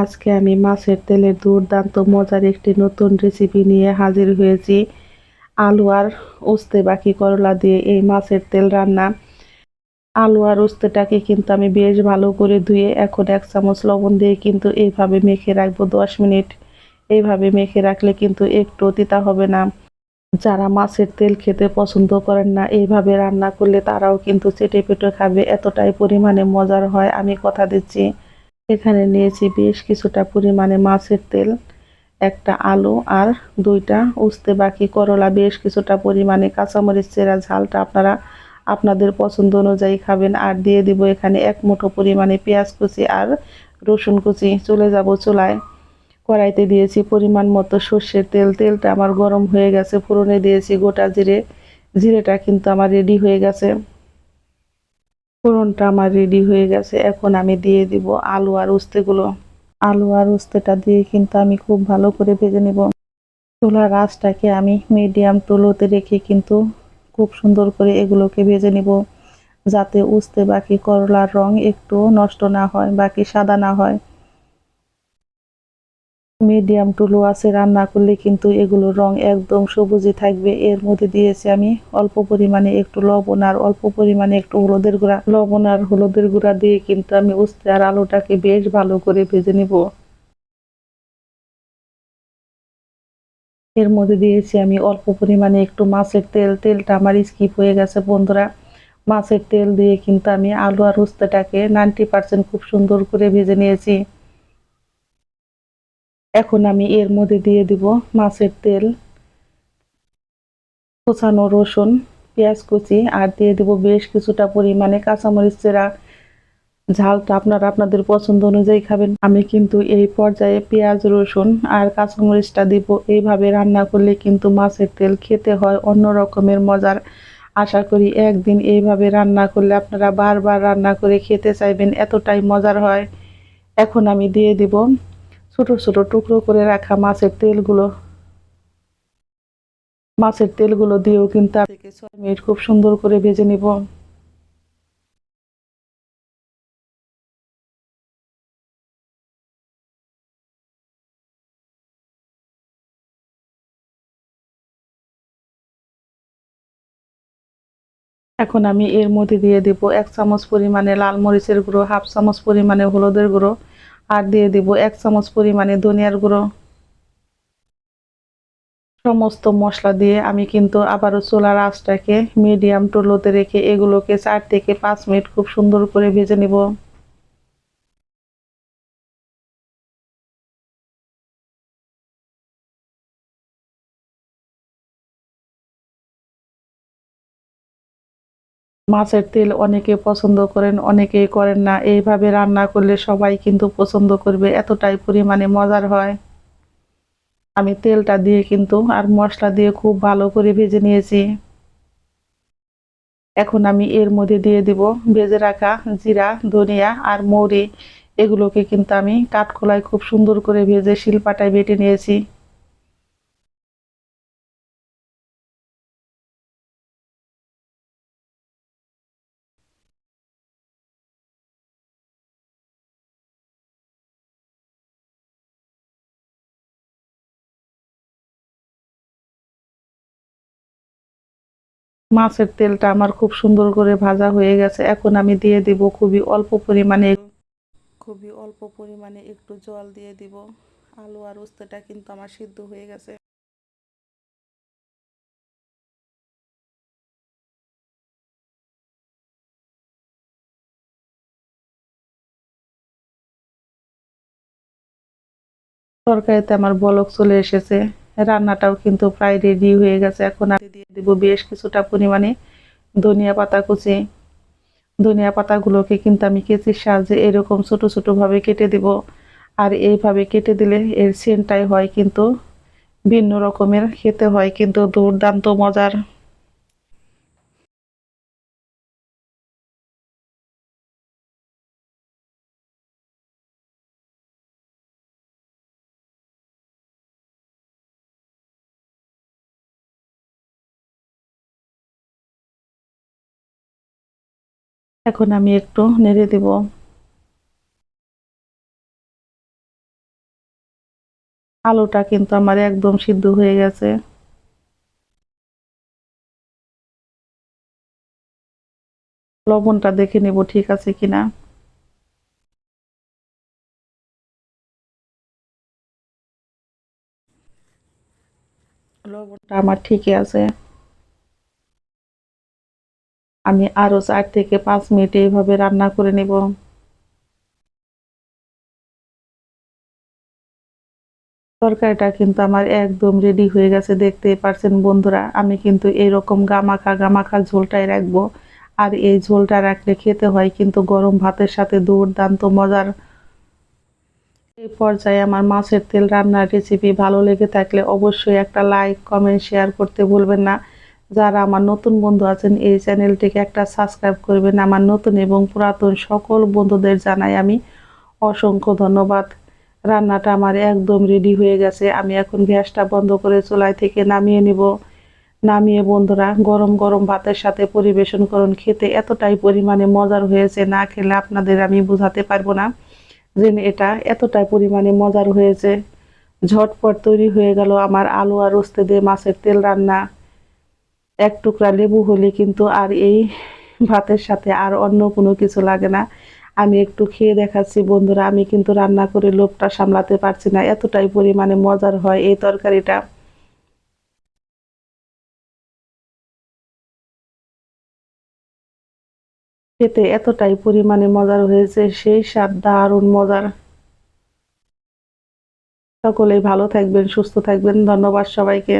আজকে আমি মাছের তেলের দুর্দান্ত, মজার একটি নতুন রেসিপি নিয়ে হাজির হয়েছি। আলু আর উস্তে বাকি করলা দিয়ে এই মাছের তেল রান্না। আলু আর উস্তেটাকে কিন্তু আমি বেশ ভালো করে ধুয়ে এখন এক চামচ লবণ দিয়ে কিন্তু এইভাবে মেখে রাখব দশ মিনিট। এইভাবে মেখে রাখলে কিন্তু একটু তিতা হবে না। যারা মাছের তেল খেতে পছন্দ করেন না, এইভাবে রান্না করলে তারাও কিন্তু চেটে পেটে খাবে। এতটাই পরিমাণে মজার হয়, আমি কথা দিচ্ছি। এখানে নিয়েছি বেশ কিছুটা পরিমাণে মাছের তেল, একটা আলু আর দুইটা উস্তে বাকি করলা, বেশ কিছুটা পরিমাণে কাঁচামরিচ, চেরা ঝালটা আপনারা আপনাদের পছন্দ অনুযায়ী খাবেন। আর দিয়ে দিব এখানে এক মুঠো পরিমাণে পেঁয়াজ কুচি আর রসুন কুচি। চলে যাব চুলায়। কড়াইতে দিয়েছি পরিমাণ মতো সর্ষের তেল। তেলটা আমার গরম হয়ে গেছে, ফোড়নে দিয়েছি গোটা জিরে। জিরেটা কিন্তু আমার রেডি হয়ে গেছে। ফোড়নটা আমার রেডি হয়ে গেছে। এখন আমি দিয়ে দিব আলু আর উস্তেগুলো। আলু আর উস্তেটা দিয়ে কিন্তু আমি খুব ভালো করে ভেজে নেব। চুলার রাসটাকে আমি মিডিয়াম টুলোতে রেখে কিন্তু খুব সুন্দর করে এগুলোকে ভেজে নেব। যাতে উস্তে বাকি করলার রং একটু নষ্ট না হয়, বাকি সাদা না হয়। মিডিয়াম টুলু আছে রান্না করলে কিন্তু এগুলোর রং একদম সবুজই থাকবে। এর মধ্যে দিয়েছি আমি অল্প পরিমাণে একটু লবণ আর অল্প পরিমাণে একটু হলুদের গুঁড়া। লবণ আর হলুদের গুঁড়া দিয়ে কিন্তু আমি উস্তে আর আলুটাকে বেশ ভালো করে ভেজে নিব। এর মধ্যে দিয়েছি আমি অল্প পরিমাণে একটু মাছের তেল। তেলটা আমার স্কিপ হয়ে গেছে বন্ধুরা। মাছের তেল দিয়ে কিন্তু আমি আলু আর উস্তেটাকে নাইনটি পার্সেন্ট খুব সুন্দর করে ভেজে নিয়েছি। এখন আমি এর মধ্যে দিয়ে দিব মাছের তেল, কুচানো রসুন, পেঁয়াজ কুচি, আর দিয়ে দিব বেশ কিছুটা পরিমাণে কাঁচামরিচ চেরা। ঝালটা আপনারা আপনাদের পছন্দ অনুযায়ী খাবেন। আমি কিন্তু এই পর্যায়ে পেঁয়াজ, রসুন আর কাঁচামরিচটা দিব। এইভাবে রান্না করলে কিন্তু মাছের তেল খেতে হয় অন্য রকমের মজার। আশা করি একদিন এইভাবে রান্না করলে আপনারা বারবার রান্না করে খেতে চাইবেন, এতটাই মজার হয়। এখন আমি দিয়ে দিব ছোট ছোট টুকরো করে রাখা মাছের তেলগুলো। মাছের তেলগুলো দিয়েও কিন্তু থেকে ছয় মিনিট খুব সুন্দর করে ভেজে নিব। এখন আমি এর মধ্যে দিয়ে দেব এক চামচ পরিমাণে লাল মরিচের গুঁড়ো, হাফ চামচ পরিমাণে হলুদের গুঁড়ো। আর দিয়ে দিব এক চামচ পরিমাণে ধনিয়ার গুঁড়ো। সমস্ত মশলা দিয়ে আমি কিন্তু আবারও চোলার আঁচটাকে মিডিয়াম টু রেখে এগুলোকে চার থেকে পাঁচ মিনিট খুব সুন্দর করে ভেজে নিব। মাছের তেল অনেকে পছন্দ করেন, অনেকেই করেন না। এইভাবে রান্না করলে সবাই কিন্তু পছন্দ করবে, এতটাই পরিমাণে মজার হয়। আমি তেলটা দিয়ে কিন্তু আর মশলা দিয়ে খুব ভালো করে ভেজে নিয়েছি। এখন আমি এর মধ্যে দিয়ে দিব ভেজে রাখা জিরা, ধনিয়া আর মৌরি। এগুলোকে কিন্তু আমি কাঠখোলায় খুব সুন্দর করে ভেজে শিলপাটায় বেটে নিয়েছি। মাছের তেলটা আমার খুব সুন্দর করে ভাজা হয়ে গেছে। এখন আমি দিয়ে দিব খুবই অল্প পরিমাণে খুবই অল্প পরিমাণে একটু জল দিয়ে দিব। আলু আর উস্তেটা কিন্তু আমার সিদ্ধ হয়ে গেছে। তরকারিতে আমার বলক চলে এসেছে। রান্নাটাও কিন্তু প্রায় রেডি হয়ে গেছে। এখন আমি দিয়ে দেবো বেশ কিছুটা পরিমাণে ধনিয়া পাতা কুচি। ধনিয়া পাতাগুলোকে কিন্তু আমি কেচির সাহায্যে এরকম ছোটো ছোটোভাবে কেটে দিব। আর এইভাবে কেটে দিলে এর সেন্টাই হয় কিন্তু ভিন্ন রকমের, খেতে হয় কিন্তু দুর্দান্ত মজার। এখন আমি একটু নেড়ে দেব। আলুটা কিন্তু আমার একদম সিদ্ধ হয়ে গেছে। লবণটা দেখে নেব ঠিক আছে কিনা। লবণটা আমার ঠিকই আছে। আমি আরও চার থেকে পাঁচ মিনিট এইভাবে রান্না করে নেব। তরকারিটা কিন্তু আমার একদম রেডি হয়ে গেছে দেখতে পারছেন বন্ধুরা। আমি কিন্তু এরকম গামাখা গামাখা ঝোলটাই রাখব। আর এই ঝোলটা রাখলে খেতে হয় কিন্তু গরম ভাতের সাথে দুর্দান্ত মজার। এই পর্যায়ে আমার মাছের তেল রান্নার রেসিপি ভালো লেগে থাকলে অবশ্যই একটা লাইক কমেন্ট শেয়ার করতে ভুলবেন না। যারা আমার নতুন বন্ধু আছেন, এই চ্যানেলটিকে একটা সাবস্ক্রাইব করবেন। আমার নতুন এবং পুরাতন সকল বন্ধুদের জানাই আমি অসংখ্য ধন্যবাদ। রান্নাটা আমার একদম রেডি হয়ে গেছে। আমি এখন গ্যাসটা বন্ধ করে চুলায় থেকে নামিয়ে নিব। নামিয়ে বন্ধুরা, গরম গরম ভাতের সাথে পরিবেশন করুন। খেতে এতটাই পরিমাণে মজার হয়েছে, না খেলে আপনাদের আমি বোঝাতে পারব না যে এটা এতটাই পরিমাণে মজার হয়েছে। ঝটপট তৈরি হয়ে গেল আমার আলু আর উস্তে দিয়ে মাছের তেল রান্না। এক টুকরা লেবু হলে কিন্তু আর এই ভাতের সাথে আর অন্য কোনো কিছু লাগে না। আমি একটু খেয়ে দেখাচ্ছি বন্ধুরা, আমি কিন্তু রান্না করে লোভটা সামলাতে পারছি না, এতটাই পরিমাণে মজার হয় এই তরকারিটা। খেতে এতটাই পরিমাণে মজার হয়েছে, সেই স্বাদ দারুণ মজার। সকলেই ভালো থাকবেন, সুস্থ থাকবেন, ধন্যবাদ সবাইকে।